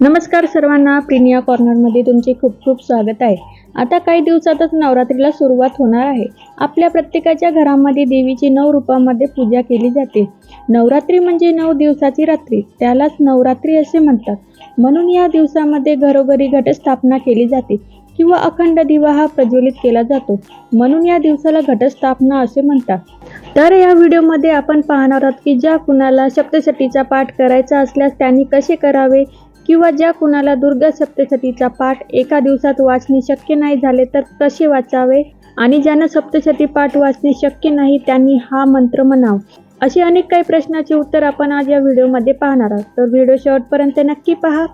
नमस्कार सर्वांना प्रिनिया कॉर्नरमध्ये तुमचे खूप खूप स्वागत आहे. आता काही दिवसातच नवरात्रीला सुरुवात होणार आहे. आपल्या प्रत्येकाच्या घरामध्ये देवीची नऊ रूपामध्ये पूजा केली जाते. नवरात्री म्हणजे नऊ दिवसाची रात्री त्यालाच नवरात्री असे म्हणतात. म्हणून या दिवसामध्ये घरोघरी घटस्थापना केली जाते किंवा अखंड दिवा हा प्रज्वलित केला जातो. म्हणून या दिवसाला घटस्थापना असे म्हणतात. तर या व्हिडिओमध्ये आपण पाहणार आहोत की ज्या कुणाला सप्तशतीचा पाठ करायचा असल्यास त्यांनी कसे करावे किंवा ज्या कुणाला दुर्गा सप्तशतीचा पाठ एका दिवसात वाचणे शक्य नाही झाले तर कसे वाचावे? आणि ज्यांना सप्तशती पाठ वाचणे शक्य नाही त्यांनी हा मंत्र म्हणाव. असे अनेक काही प्रश्नाचे उत्तर आपण आज या व्हिडिओमध्ये पाहणार आहोत. तर व्हिडिओ शेवटपर्यंत नक्की पहा.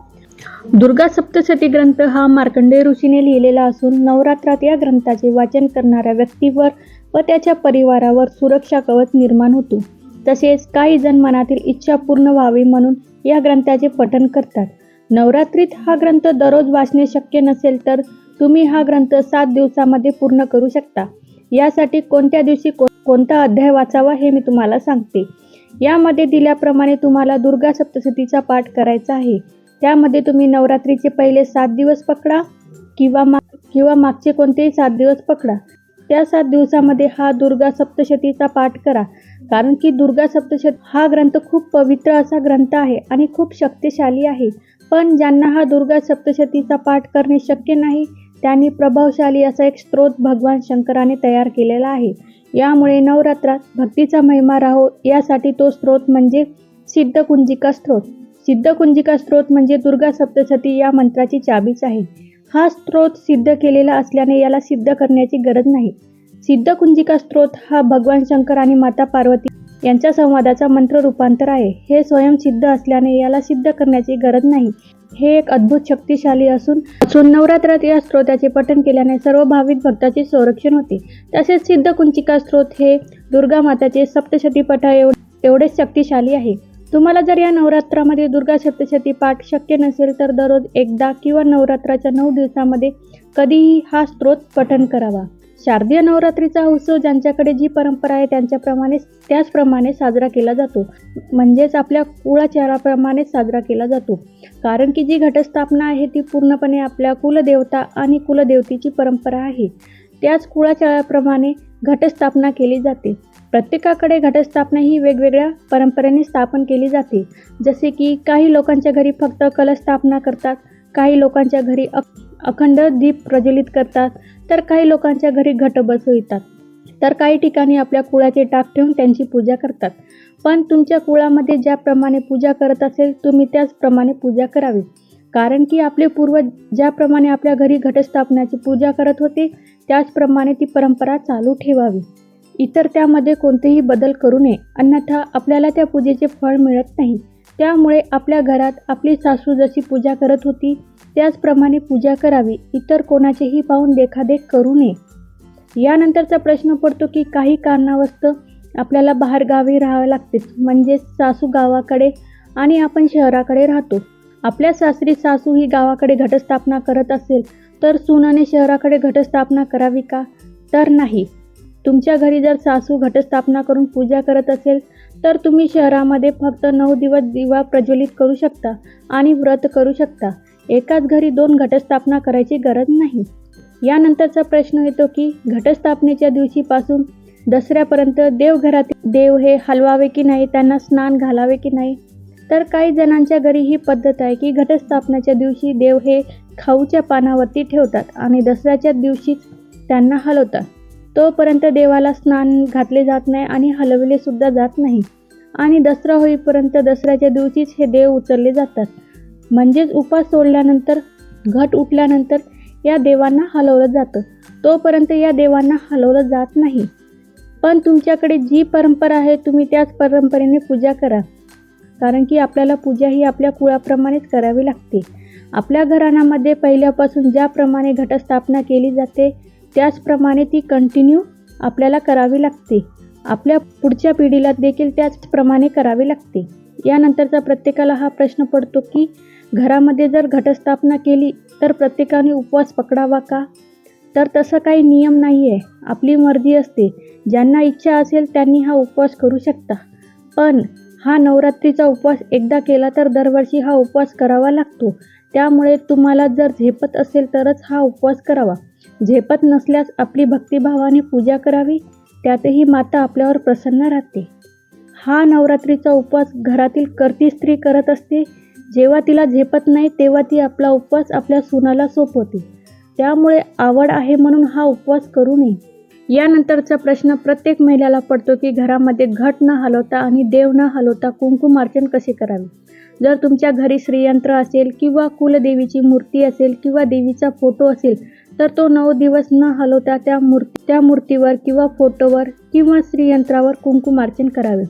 दुर्गा सप्तशती ग्रंथ हा मार्कंडेय ऋषीने लिहिलेला असून नवरात्रात या ग्रंथाचे वाचन करणाऱ्या व्यक्तीवर व त्याच्या परिवारावर सुरक्षा कवच निर्माण होतो. तसेच काही जण मनातील इच्छा पूर्ण व्हावी म्हणून या ग्रंथाचे पठन करतात. नवरात्रीत हा ग्रंथ दररोज वाचणे शक्य नसेल तर तुम्ही हा ग्रंथ सात दिवसामध्ये पूर्ण करू शकता. यासाठी कोणत्या दिवशी को कोणता अध्याय वाचावा हे मी तुम्हाला सांगते. यामध्ये दिल्याप्रमाणे तुम्हाला दुर्गा सप्तशतीचा पाठ करायचा आहे. त्यामध्ये तुम्ही नवरात्रीचे पहिले सात दिवस पकडा किंवा मा किंवा मागचे कोणतेही सात दिवस पकडा. त्या सात दिवसामध्ये हा दुर्गा सप्तशतीचा पाठ करा. कारण की दुर्गा सप्तशती हा ग्रंथ खूप पवित्र असा ग्रंथ आहे आणि खूप शक्तिशाली आहे. पण ज्यांना हा दुर्गा सप्तशतीचा पाठ करणे शक्य नाही त्यांनी प्रभावशाली असा एक स्त्रोत भगवान शंकराने तयार केलेला आहे. यामुळे नवरात्रात भक्तीचा महिमा राहो यासाठी तो स्त्रोत म्हणजे सिद्धकुंजिका स्त्रोत सिद्धकुंजिका स्त्रोत म्हणजे दुर्गा सप्तशती या मंत्राची चाबीच आहे. हा स्त्रोत सिद्ध केलेला असल्याने याला सिद्ध करण्याची गरज नाही. सिद्धकुंजिका स्त्रोत हा भगवान शंकर आणि माता पार्वती यांच्या संवादाचा मंत्र रूपांतर आहे. हे स्वयंसिद्ध असल्याने याला सिद्ध करण्याची गरज नाही. हे एक अद्भुत शक्तिशाली असून असून नवरात्रात या स्त्रोताचे पठण केल्याने सर्व भाविक भक्ताचे संरक्षण होते. तसेच सिद्ध कुंचिका स्त्रोत हे दुर्गा माताचे सप्तशती पठा एव एवढेच शक्तिशाली आहे. तुम्हाला जर या नवरात्रामध्ये दुर्गा सप्तशती पाठ शक्य नसेल तर दररोज एकदा किंवा नवरात्राच्या नऊ दिवसामध्ये कधीही हा स्त्रोत पठण करावा. शारदीय नवरात्रीचा उत्सव ज्यांच्याकडे जी परंपरा आहे त्यांच्याप्रमाणे त्याचप्रमाणे साजरा केला जातो. म्हणजेच आपल्या कुळाचाराप्रमाणे साजरा केला जातो. कारण की जी घटस्थापना आहे ती पूर्णपणे आपल्या कुलदेवता आणि कुलदेवतेची परंपरा आहे. त्याच कुळाचाराप्रमाणे घटस्थापना केली जाते. प्रत्येकाकडे घटस्थापना ही वेगवेगळ्या परंपरेने स्थापन केली जाते. जसे की काही लोकांच्या घरी फक्त कलस्थापना करतात काही लोकांच्या घरी अ अखंड दीप प्रज्वलित करतात तर काही लोकांच्या घरी घट बसवितात तर काही ठिकाणी आपल्या कुळाचे टाक ठेवून त्यांची पूजा करतात. पण तुमच्या कुळामध्ये ज्याप्रमाणे पूजा करत असेल तुम्ही त्याचप्रमाणे पूजा करावी. कारण की आपले पूर्वज ज्याप्रमाणे आपल्या घरी घटस्थापनाची पूजा करत होते त्याचप्रमाणे ती परंपरा चालू ठेवावी. इतर त्यामध्ये कोणतेही बदल करू नये अन्यथा आपल्याला त्या पूजेचे फळ मिळत नाही. त्यामुळे आपल्या घरात आपली सासू जशी पूजा करत होती त्याचप्रमाणे पूजा करावी इतर कोणाचेही पाहून देखादेख करू नये. यानंतरचा प्रश्न पडतो की काही कारणावस्तव आपल्याला बाहेर गावी राहावे लागते म्हणजे सासू गावाकडे आणि आपण शहराकडे राहतो. आपल्या सासरी सासू ही गावाकडे घटस्थापना करत असेल तर सुनाने शहराकडे घटस्थापना करावी का? तर नाही. तुमच्या घरी जर सासू घटस्थापना करून पूजा करत असेल तर तुम्ही शहरामध्ये फक्त नऊ दिवस दिवा प्रज्वलित करू शकता आणि व्रत करू शकता. एकाच घरी दोन घटस्थापना करायची गरज नाही. यानंतरचा प्रश्न येतो की घटस्थापनेच्या दिवशीपासून दसऱ्यापर्यंत देवघरातील देव हे हलवावे की नाही त्यांना स्नान घालावे की नाही? तर काही जणांच्या घरी ही पद्धत आहे की घटस्थापनेच्या दिवशी देव हे खाऊच्या पानावरती ठेवतात आणि दसऱ्याच्या दिवशीच त्यांना हलवतात. तोपर्यंत देवाला स्नान घातले जात नाही आणि हलवले सुद्धा जात नाही. आणि दसरा होईपर्यंत दसऱ्याच्या दिवशीच हे देव उचलले जातात. म्हणजेच उपास सोडल्यानंतर घट उठल्यानंतर या देवांना हलवलं जातं. तोपर्यंत या देवांना हलवलं जात नाही. पण तुमच्याकडे जी परंपरा आहे तुम्ही त्याच परंपरेने पूजा करा. कारण की आपल्याला पूजा ही आपल्या कुळाप्रमाणेच करावी लागते. आपल्या घराण्यामध्ये पहिल्यापासून ज्याप्रमाणे घटस्थापना केली जाते त्याचप्रमाणे ती कंटिन्यू आपल्याला करावी लागते. आपल्या पुढच्या पिढीला देखील त्याचप्रमाणे करावी लागते. यानंतरचा प्रत्येकाला हा प्रश्न पडतो की घरामध्ये जर घटस्थापना केली तर प्रत्येकाने उपवास पकडावा का? तर तसं काही नियम नाही आहे आपली मर्जी असते. ज्यांना इच्छा असेल त्यांनी हा उपवास करू शकता. पण हा नवरात्रीचा उपवास एकदा केला तर दरवर्षी हा उपवास करावा लागतो. त्यामुळे तुम्हाला जर झेपत असेल तरच हा उपवास करावा. झेपत नसल्यास आपली भक्तिभावाने पूजा करावी त्यातही माता आपल्यावर प्रसन्न राहते. हा नवरात्रीचा उपवास घरातील करती स्त्री करत असते. जेव्हा तिला झेपत नाही तेव्हा ती आपला उपवास आपल्या सुनाला सोपवते. त्यामुळे आवड आहे म्हणून हा उपवास करू नये. यानंतरचा प्रश्न प्रत्येक महिलाला पडतो की घरामध्ये घट न हलवता आणि देव न हलवता कुंकुमार्चन कसे करावे? जर तुमच्या घरी श्रीयंत्र असेल किंवा कुलदेवीची मूर्ती असेल किंवा देवीचा फोटो असेल तर तो नऊ दिवस न हलवता त्या मूर्ती त्या मूर्तीवर किंवा फोटोवर किंवा श्रीयंत्रावर कुंकुमार्चन करावे.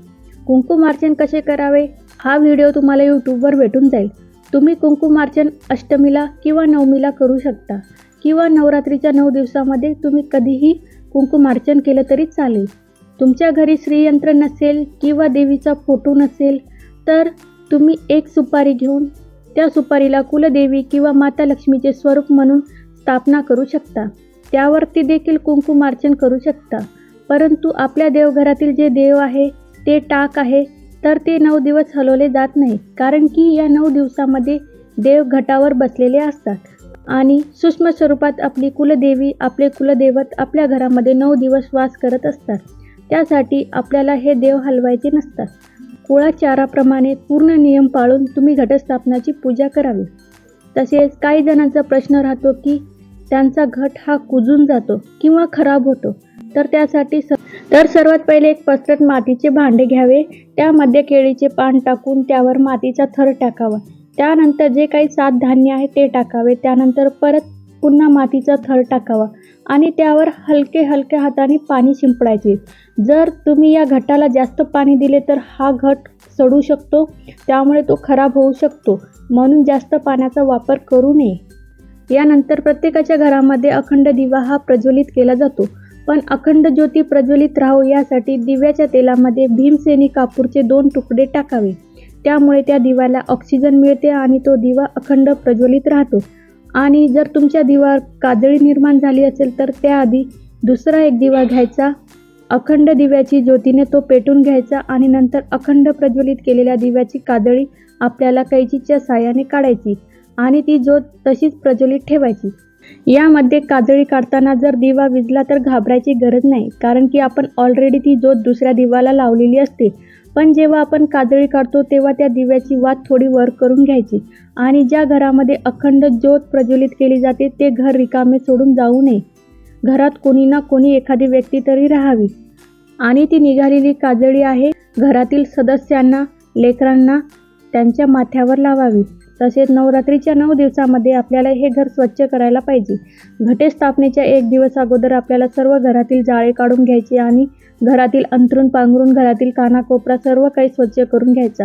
कुंकुमार्चन कसे करावे? हा व्हिडिओ तुम्हाला यूट्यूबवर भेटून जाईल. तुम्ही कुंकुमार्चन अष्टमीला किंवा नवमीला करू शकता किंवा नवरात्रीच्या नऊ दिवसामध्ये तुम्ही कधीही कुंकुमार्चन केलं तरी चालेल. तुमच्या घरी श्रीयंत्र नसेल किंवा देवीचा फोटो नसेल तर तुम्ही एक सुपारी घेऊन त्या सुपारीला कुलदेवी किंवा माता लक्ष्मीचे स्वरूप म्हणून स्थापना करू शकता. त्यावरती देखील कुंकुमार्चन करू शकता. परंतु आपल्या देवघरातील जे देव आहे ते टाक आहे तर ते नऊ दिवस हलवले जात नाही कारण की या नऊ दिवसामध्ये देव घटावर बसलेले असतात. आणि सूक्ष्म स्वरूपात आपली कुलदेवी आपले कुलदैवत आपल्या घरामध्ये नऊ दिवस वास करत असतात. त्यासाठी आपल्याला हे देव हलवायचे नसतात. कुळाचाराप्रमाणे पूर्ण नियम पाळून तुम्ही घटस्थापनाची पूजा करावी. तसेच काही जणांचा प्रश्न राहतो की त्यांचा घट हा कुजून जातो किंवा खराब होतो. तर त्यासाठी स तर सर्वात पहिले एक पसरट मातीचे भांडे घ्यावे. त्यामध्ये केळीचे पान टाकून त्यावर मातीचा थर टाकावा. त्यानंतर जे काही सात धान्य आहे ते टाकावे. त्यानंतर परत पुन्हा मातीचा थर टाकावा आणि त्यावर हलके हलके हाताने पाणी शिंपडायचे. जर तुम्ही या घटाला जास्त पाणी दिले तर हा घट सडू शकतो त्यामुळे तो खराब होऊ शकतो. म्हणून जास्त पाण्याचा वापर करू नये. यानंतर प्रत्येकाच्या घरामध्ये अखंड दिवा हा प्रज्वलित केला जातो. पण अखंड ज्योती प्रज्वलित राहो यासाठी दिव्याच्या तेलामध्ये भीमसेनी कापूरचे दोन तुकडे टाकावे. त्यामुळे त्या दिव्याला ऑक्सिजन मिळते आणि तो दिवा अखंड प्रज्वलित राहतो. आणि जर तुमच्या दिवावर काजळी निर्माण झाली असेल तर त्याआधी दुसरा एक दिवा घ्यायचा. अखंड दिव्याची ज्योतीने तो पेटून घ्यायचा आणि नंतर अखंड प्रज्वलित केलेल्या दिव्याची काजळी आपल्याला कैचीच्या साहाय्याने काढायची आणि ती ज्योत तशीच प्रज्वलित ठेवायची. यामध्ये काजळी काढताना जर दिवा विजला तर घाबरायची गरज नाही कारण की आपण ऑलरेडी ती ज्योत दुसऱ्या दिवाला लावलेली असते. पण जेव्हा आपण काजळी काढतो तेव्हा त्या दिव्याची वात थोडी वर करून घ्यायची. आणि ज्या घरामध्ये अखंड ज्योत प्रज्वलित केली जाते ते घर रिकामे सोडून जाऊ नये. घरात कोणी ना कोणी एखादी व्यक्ती तरी राहावी. आणि ती निघालेली काजळी आहे घरातील सदस्यांना लेकरांना त्यांच्या माथ्यावर लावावी. तसेच नवरात्रीच्या नऊ दिवसामध्ये आपल्याला हे घर स्वच्छ करायला पाहिजे. घटस्थापनेच्या एक दिवस अगोदर आपल्याला सर्व घरातील जाळे काढून घ्यायचे आणि घरातील अंतरून पांघरून घरातील कानाकोपरा सर्व काही स्वच्छ करून घ्यायचा.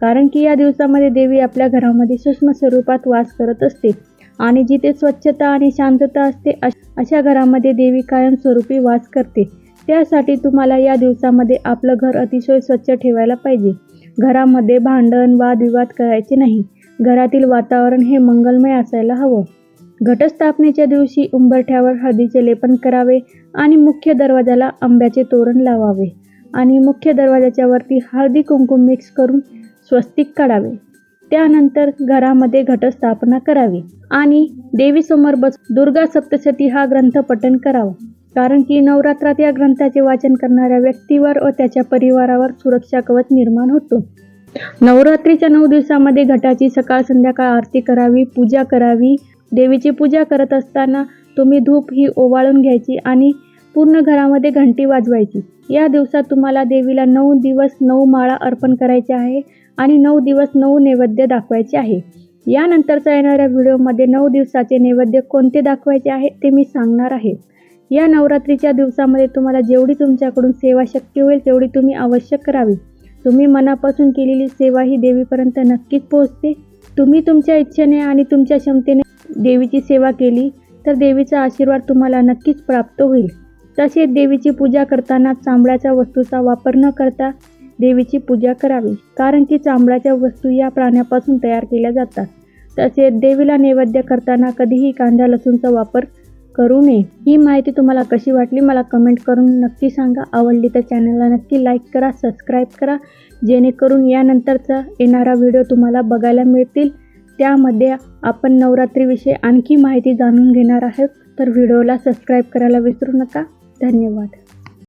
कारण की या दिवसामध्ये देवी आपल्या घरामध्ये सूक्ष्म स्वरूपात वास करत असते आणि जिथे स्वच्छता आणि शांतता असते अशा घरामध्ये देवी कायमस्वरूपी वास करते. त्यासाठी तुम्हाला या दिवसामध्ये आपलं घर अतिशय स्वच्छ ठेवायला पाहिजे. घरामध्ये भांडण वादविवाद करायचे नाही. घरातील वातावरण हे मंगलमय असायला हवं. घटस्थापनेच्या दिवशी उंबरठ्यावर हळदीचे लेपन करावे आणि मुख्य दरवाजाला आंब्याचे तोरण लावावे आणि मुख्य दरवाजाच्या वरती हळदी कुंकुम मिक्स करून स्वस्तिक काढावे. त्यानंतर घरामध्ये घटस्थापना करावी आणि देवीसमोर बस दुर्गा सप्तशती हा ग्रंथ पठण करावा. कारण की नवरात्रात या ग्रंथाचे वाचन करणाऱ्या व्यक्तीवर व त्याच्या परिवारावर सुरक्षा कवच निर्माण होतो. नवरात्रीच्या नऊ दिवसामध्ये घटाची सकाळ संध्याकाळ आरती करावी पूजा करावी. देवीची पूजा करत असताना तुम्ही धूप ही ओवाळून घ्यायची आणि पूर्ण घरामध्ये घंटी वाजवायची. या दिवसात तुम्हाला देवीला नऊ दिवस नऊ माळा अर्पण करायची आहे आणि नऊ दिवस नऊ नैवेद्य दाखवायचे आहे. यानंतरचा येणाऱ्या व्हिडिओमध्ये नऊ दिवसाचे नैवेद्य कोणते दाखवायचे आहे ते मी सांगणार आहे. या नवरात्रीच्या दिवसामध्ये तुम्हाला जेवढी तुमच्याकडून सेवा शक्य होईल तेवढी तुम्ही आवश्यक करावी. तुम्ही मनापासून केलेली सेवा ही देवीपर्यंत नक्कीच पोहोचते. तुम्ही तुमच्या इच्छेने आणि तुमच्या क्षमतेने देवीची सेवा केली तर देवीचा आशीर्वाद तुम्हाला नक्कीच प्राप्त होईल. तसेच देवीची पूजा करताना चांबड्याच्या वस्तूचा वापर न करता देवीची पूजा करावी कारण की चांबड्याच्या वस्तू या प्राण्यापासून तयार केल्या जातात. तसेच देवीला नैवेद्य करताना कधीही कांदा लसूणचा वापर करू नये. ही माहिती तुम्हाला कशी वाटली मला कमेंट करून नक्की सांगा. आवडली तर चॅनलला नक्की लाईक करा सबस्क्राईब करा. जेणेकरून यानंतरचा येणारा व्हिडिओ तुम्हाला बघायला मिळतील. त्यामध्ये आपण नवरात्रीविषयी आणखी माहिती जाणून घेणार आहोत. तर व्हिडिओला सबस्क्राईब करायला विसरू नका. धन्यवाद.